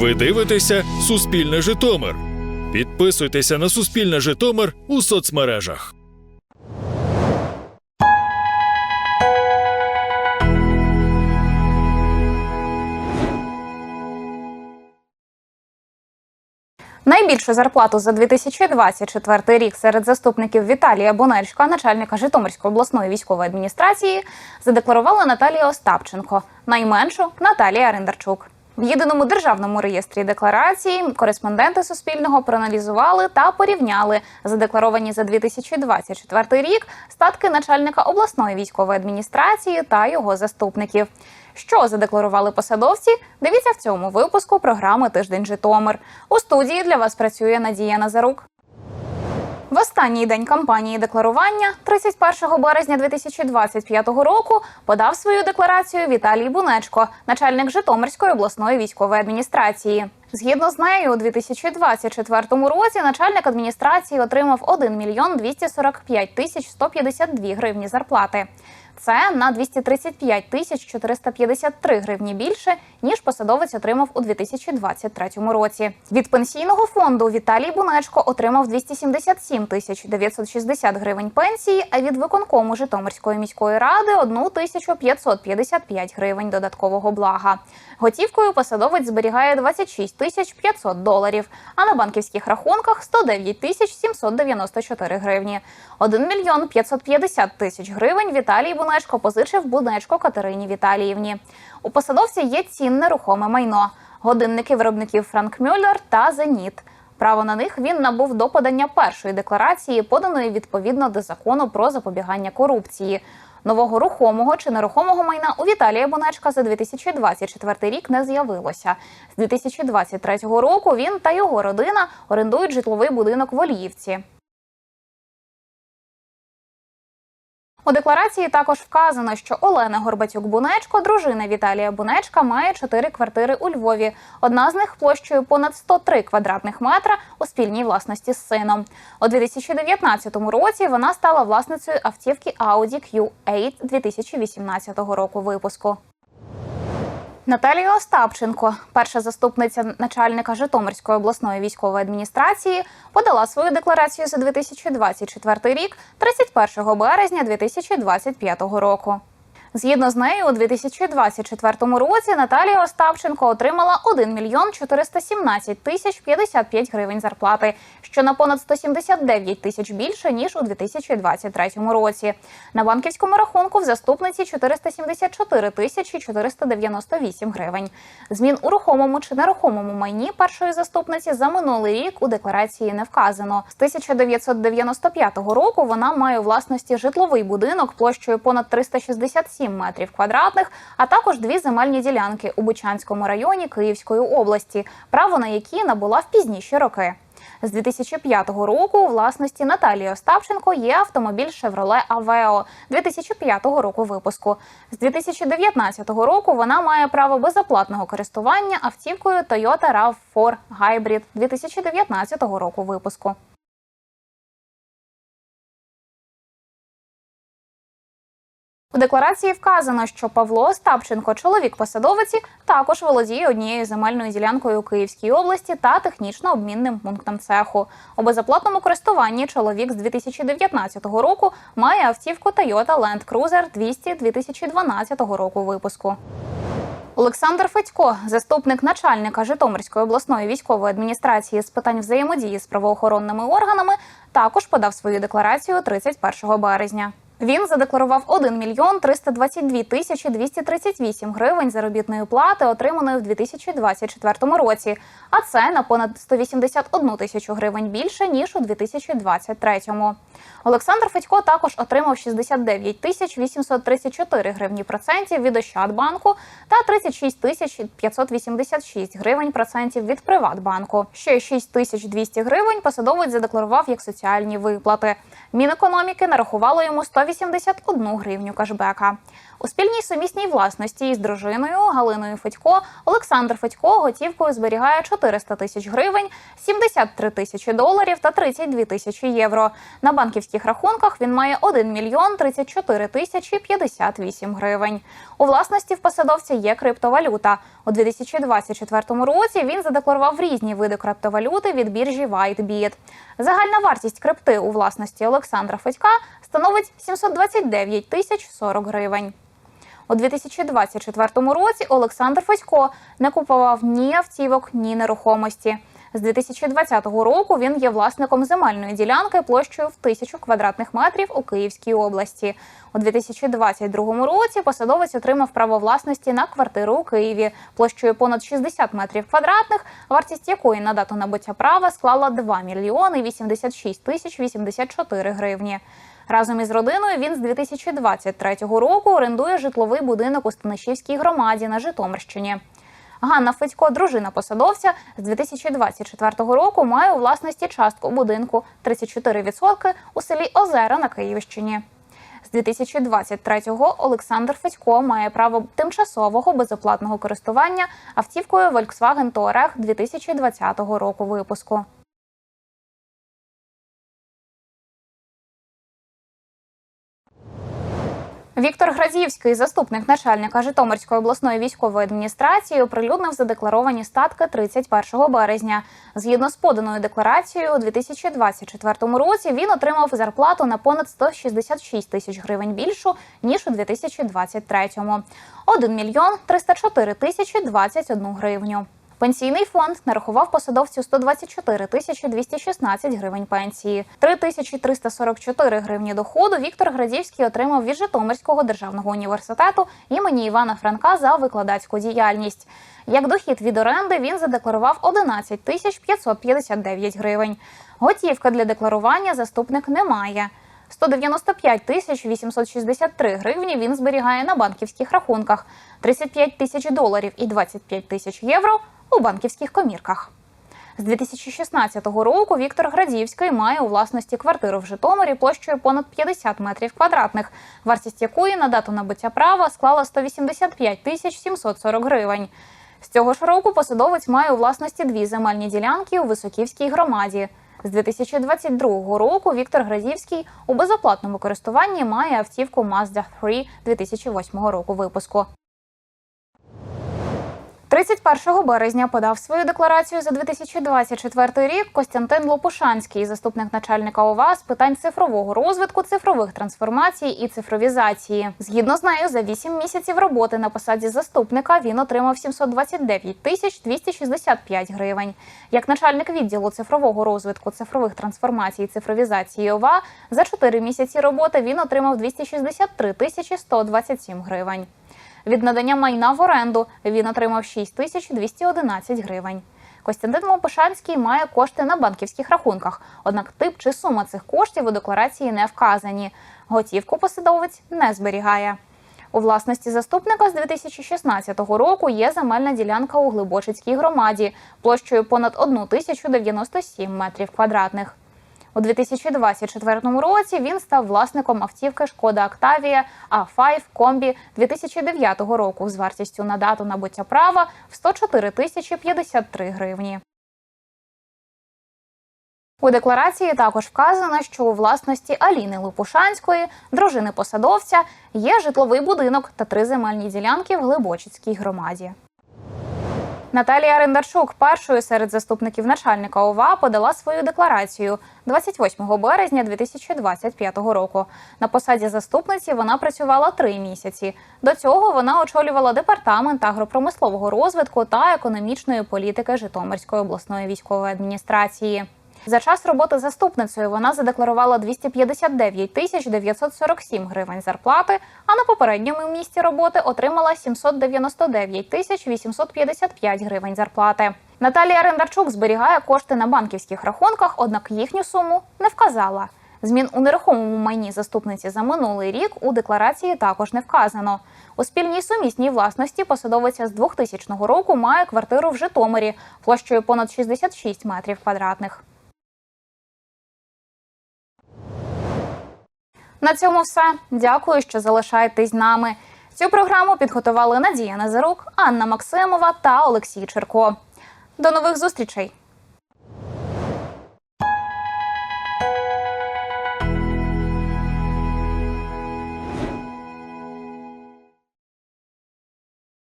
Ви дивитеся Суспільне Житомир. Підписуйтеся на Суспільне Житомир у соцмережах. Найбільшу зарплату за 2024 рік серед заступників Віталія Бонельська, начальника Житомирської обласної військової адміністрації, задекларувала Наталія Остапченко, найменшу Наталія Рендарчук. В єдиному державному реєстрі декларації кореспонденти Суспільного проаналізували та порівняли задекларовані за 2024 рік статки начальника обласної військової адміністрації та його заступників. Що задекларували посадовці? Дивіться в цьому випуску програми Тиждень Житомир. У студії для вас працює Надія Назарук. В останній день кампанії декларування, 31 березня 2025 року, подав свою декларацію Віталій Бунечко, начальник Житомирської обласної військової адміністрації. Згідно з нею, у 2024 році начальник адміністрації отримав 1 мільйон 245 тисяч 152 гривні зарплати. Це на 235 тисяч 453 гривні більше, ніж посадовець отримав у 2023 році. Від пенсійного фонду Віталій Бунечко отримав 277 тисяч 960 гривень пенсії, а від виконкому Житомирської міської ради 1 тисячу 555 гривень додаткового блага. Готівкою посадовець зберігає 26 тисяч 500 доларів, а на банківських рахунках 109 тисяч 794 гривні. 1 мільйон 550 тисяч гривень Віталій Бунечко позичив Бунечко Катерині Віталіївні. У посадовця є цінне рухоме майно, годинники виробників Франк Мюллер та Зеніт. Право на них він набув до подання першої декларації, поданої відповідно до закону про запобігання корупції. Нового рухомого чи нерухомого майна у Віталія Бонечка за 2024 рік не з'явилося. З 2023 року він та його родина орендують житловий будинок в Оліївці. У декларації також вказано, що Олена Горбатюк Бунечко, дружина Віталія Бунечка, має чотири квартири у Львові. Одна з них площею понад 103 квадратних метра у спільній власності з сином. У 2019 році вона стала власницею автівки Audi Q8 2018 року випуску. Наталія Остапченко, перша заступниця начальника Житомирської обласної військової адміністрації, подала свою декларацію за 2024 рік 31 березня 2025 року. Згідно з нею, у 2024 році Наталія Остапченко отримала 1 мільйон 417 тисяч 55 гривень зарплати, що на понад 179 тисяч більше ніж у 2023 році. На банківському рахунку в заступниці 474 тисячі 498 гривень. Змін у рухомому чи нерухомому майні першої заступниці за минулий рік у декларації не вказано. З 1995 року вона має у власності житловий будинок площею понад 367 метрів квадратних, а також дві земельні ділянки у Бучанському районі Київської області, право на які набула в пізніші роки. З 2005 року у власності Наталії Остапченко є автомобіль Chevrolet Aveo 2005 року випуску. З 2019 року вона має право безоплатного користування автівкою Toyota RAV4 Hybrid 2019 року випуску. Декларації вказано, що Павло Остапченко, чоловік посадовиці, також володіє однією земельною ділянкою у Київській області та технічно обмінним пунктом цеху. У безоплатному користуванні чоловік з 2019 року має автівку Toyota Land Cruiser 200 2012 року випуску. Олександр Федько, заступник начальника Житомирської обласної військової адміністрації з питань взаємодії з правоохоронними органами, також подав свою декларацію 31 березня. Він задекларував 1 мільйон 322 тисячі 238 гривень заробітної плати, отриманої в 2024 році. А це на понад 181 тисячу гривень більше ніж у 2023. Олександр Федько також отримав 69 тисяч 834 гривні процентів від Ощадбанку та 36 тисяч 586 гривень процентів від Приватбанку. Ще 6 тисяч 200 гривень посадовець задекларував як соціальні виплати. Мінекономіки нарахувало йому 100 181 гривню кешбека. У спільній сумісній власності із дружиною Галиною Федько Олександр Федько готівкою зберігає 400 тисяч гривень, 73 тисячі доларів та 32 тисячі євро. На банківських рахунках він має 1 мільйон 34 тисячі 58 гривень. У власності в посадовця є криптовалюта. У 2024 році він задекларував різні види криптовалюти від біржі WhiteBit. Загальна вартість крипти у власності Олександра Федька становить 729 тисяч 40 гривень. У 2024 році Олександр Федько не купував ні автівок, ні нерухомості. З 2020 року він є власником земельної ділянки площею в тисячу квадратних метрів у Київській області. У 2022 році посадовець отримав право власності на квартиру у Києві площею понад 60 метрів квадратних, вартість якої на дату набуття права склала 2 мільйони 86 тисяч 84 гривні. Разом із родиною він з 2023 року орендує житловий будинок у Станишівській громаді на Житомирщині. Ганна Федько, дружина посадовця, з 2024 року має у власності частку будинку 34% у селі Озера на Київщині. З 2023-го Олександр Федько має право тимчасового безоплатного користування автівкою Volkswagen Touareg 2020 року випуску. Віктор Гразівський, заступник начальника Житомирської обласної військової адміністрації, оприлюднив задекларовані статки 31 березня. Згідно з поданою декларацією, у 2024 році він отримав зарплату на понад 166 тисяч гривень більшу ніж у 2023-му. 1 мільйон 304 тисячі 21 гривню. Пенсійний фонд нарахував посадовцю 124 тисячі 216 гривень пенсії. 3 тисячі 344 гривні доходу Віктор Градівський отримав від Житомирського державного університету імені Івана Франка за викладацьку діяльність. Як дохід від оренди він задекларував 11 тисяч 559 гривень. Готівка для декларування заступник не має. 195 тисяч 863 гривні він зберігає на банківських рахунках, 35 тисяч доларів і 25 тисяч євро у банківських комірках. З 2016 року Віктор Градівський має у власності квартиру в Житомирі площею понад 50 метрів квадратних, вартість якої на дату набуття права склала 185 тисяч 740 гривень. З цього ж року посадовець має у власності дві земельні ділянки у Високівській громаді. З 2022 року Віктор Гразівський у безоплатному користуванні має автівку Mazda 3 2008 року випуску. 31 березня подав свою декларацію за 2024 рік Костянтин Лопушанський, заступник начальника ОВА з питань цифрового розвитку, цифрових трансформацій і цифровізації. Згідно з нею, за 8 місяців роботи на посаді заступника він отримав 729 тисяч 265 гривень. Як начальник відділу цифрового розвитку, цифрових трансформацій і цифровізації ОВА за 4 місяці роботи він отримав 263 тисячі 127 гривень. Від надання майна в оренду він отримав 6 тисяч 211 гривень. Костянтин Мопишанський має кошти на банківських рахунках, однак тип чи сума цих коштів у декларації не вказані. Готівку посадовець не зберігає. У власності заступника з 2016 року є земельна ділянка у Глибочицькій громаді площею понад 1 тисячу 97 метрів квадратних. У 2024 році він став власником автівки Шкода Октавія А5 Комбі 2009 року з вартістю на дату набуття права в 104 тисячі 53 гривні. У декларації також вказано, що у власності Аліни Лопушанської, дружини посадовця, є житловий будинок та три земельні ділянки в Глибочицькій громаді. Наталія Рендарчук першою серед заступників начальника ОВА подала свою декларацію 28 березня 2025 року. На посаді заступниці вона працювала три місяці. До цього вона очолювала департамент агропромислового розвитку та економічної політики Житомирської обласної військової адміністрації. За час роботи заступницею вона задекларувала 259 тисяч 947 гривень зарплати, а на попередньому місці роботи отримала 799 тисяч 855 гривень зарплати. Наталія Рендарчук зберігає кошти на банківських рахунках, однак їхню суму не вказала. Змін у нерухомому майні заступниці за минулий рік у декларації також не вказано. У спільній сумісній власності посадовиця з 2000 року має квартиру в Житомирі площею понад 66 метрів квадратних. На цьому все. Дякую, що залишаєтесь з нами. Цю програму підготували Надія Назарук, Анна Максимова та Олексій Черко. До нових зустрічей!